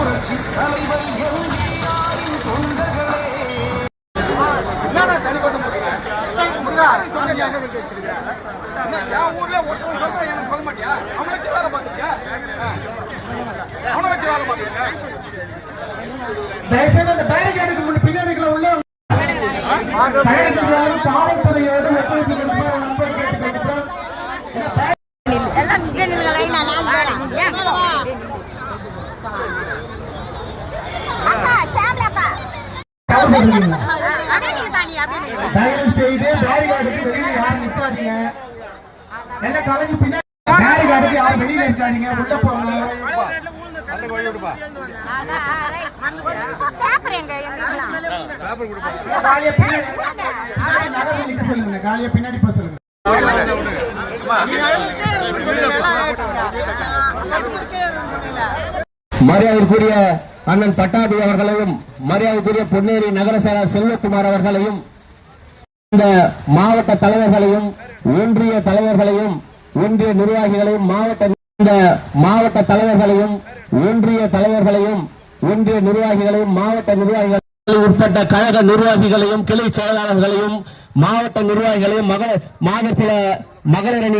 புரட்சி தலைவர் எம்ஜிஆரின் தொண்டர்களே ஊர்ல ஒருத்தன் சொல்றா, எனக்கு சொல்ல மாட்டியா? அவனை வச்சு வேலை பார்த்துக்க. ஆ. அவனை வச்சு வேலை பார்த்துக்க. தயவுசெய்து அந்த பேரிகேடுக்கு முன் பின்னாடிக்குள்ள உள்ள காவல்துறையோடு தயவு செய்து பேரிகார்டுக்கு வெளியில யாரும் நிக்காதீங்க. எல்லாம் கலைஞ்சு பின்னாடி பேரிகார்டுக்கு யாரும் வெளியில இருக்காதீங்க. உள்ள போங்க. பின்னாடி போக சொல்லுங்க. மரியாதைக்குரிய அண்ணன் பட்டாபி அவர்களையும் மரியாதைக்குரிய பொன்னேரி நகர செல்வகுமார் அவர்களையும் இந்த மாவட்ட தலைவர்களையும் ஒன்றிய தலைவர்களையும் ஒன்றிய நிர்வாகிகளையும் மாவட்ட இந்த மாவட்ட தலைவர்களையும் ஒன்றிய தலைவர்களையும் ஒன்றிய நிர்வாகிகளையும் மாவட்ட நிர்வாகிகள் உட்பட்ட கழக நிர்வாகிகளையும் கிளை செயலாளர்களையும் மாவட்ட நிர்வாகிகளையும் மக மாதத்தில மகளிரணி